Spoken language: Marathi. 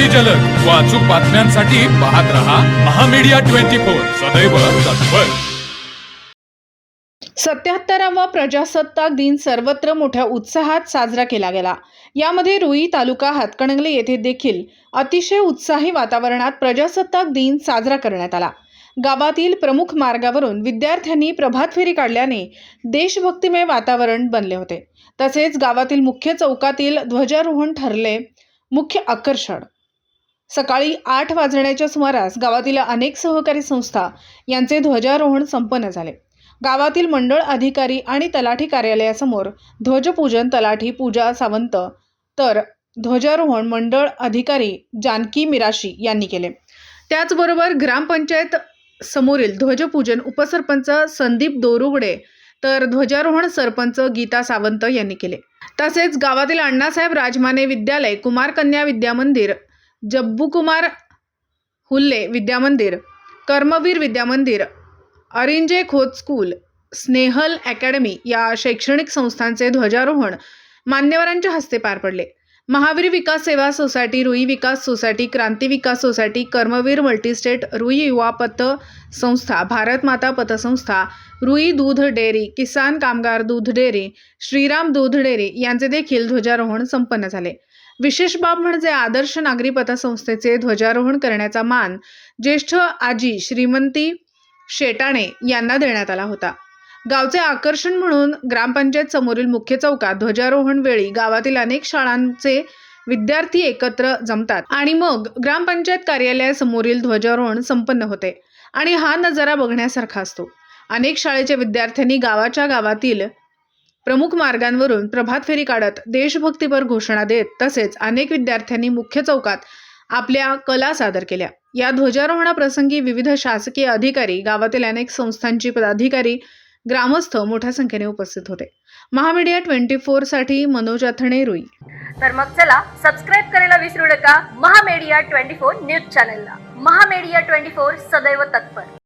अगदी जलद. व अचूक बातम्यांसाठी पाहत रहा महामीडिया ट्वेंटी फोर. सदैव तत्पर. सत्याहत्तरावा प्रजासत्ताक दिन सर्वत्र मोठ्या उत्साहात साजरा केला गेला. यामध्ये रुई तालुका हातकणंगले येथे देखील अतिशय उत्साही वातावरणात प्रजासत्ताक दिन साजरा करण्यात आला. गावातील प्रमुख मार्गावरून विद्यार्थ्यांनी प्रभात फेरी काढल्याने देशभक्तिमय वातावरण बनले होते. तसेच गावातील मुख्य चौकातील ध्वजारोहण ठरले. मुख्य आकर्षण सकाळी आठ वाजण्याच्या सुमारास गावातील अनेक सहकारी संस्था यांचे ध्वजारोहण संपन्न झाले. गावातील मंडळ अधिकारी आणि तलाठी कार्यालयासमोर ध्वजपूजन तलाठी पूजा सावंत तर ध्वजारोहण मंडळ अधिकारी जानकी मिराशी यांनी केले. त्याचबरोबर ग्रामपंचायत समोरील ध्वजपूजन उपसरपंच संदीप दोरुगडे तर ध्वजारोहण सरपंच गीता सावंत यांनी केले. तसेच गावातील अण्णासाहेब राजमाने विद्यालय कुमार कन्या विद्यामंदिर जब्बूकुमार हुल्ले विद्यामंदिर कर्मवीर विद्यामंदिर अरिंजे खोत स्कूल स्नेहल अकॅडमी या शैक्षणिक संस्थांचे ध्वजारोहण मान्यवरांच्या हस्ते पार पडले. महावीर विकास सेवा सोसायटी रुई विकास सोसायटी क्रांती विकास सोसायटी कर्मवीर मल्टीस्टेट रुई युवा पत संस्था भारत माता पतसंस्था रुई दूध डेअरी किसान कामगार दूध डेअरी श्रीराम दूध डेअरी यांचे देखील ध्वजारोहण संपन्न झाले. विशेष बाब म्हणजे आदर्श नागरी पतसंस्थेचे ध्वजारोहण करण्याचा मान ज्येष्ठ आजी श्रीमंती शेटाणे यांना देण्यात आला होता. गावचे आकर्षण म्हणून ग्रामपंचायत समोरील मुख्य चौकात ध्वजारोहण वेळी गावातील अनेक शाळांचे विद्यार्थी एकत्र जमतात. आणि मग ग्रामपंचायत कार्यालयासमोरील ध्वजारोहण संपन्न होते आणि हा नजारा बघण्यासारखा असतो. अनेक शाळेच्या विद्यार्थ्यांनी गावाच्या गावातील प्रमुख मार्गांवरून प्रभात फेरी काढत देशभक्तीपर घोषणा देत तसेच अनेक विद्यार्थ्यांनी मुख्य चौकात आपल्या कला सादर केल्या. या ध्वजारोहणाप्रसंगी विविध शासकीय अधिकारी गावातील अनेक संस्थांची पदाधिकारी ग्रामस्थ मोठ्या संख्येने उपस्थित होते. महामीडिया ट्वेंटी फोरसाठी मनोज अथणे रुई. तर मग चला सबस्क्राईब करायला विसरू नका महामेडिया ट्वेंटी फोर न्यूज चॅनलला. महामेडिया ट्वेंटी फोर सदैव तत्पर.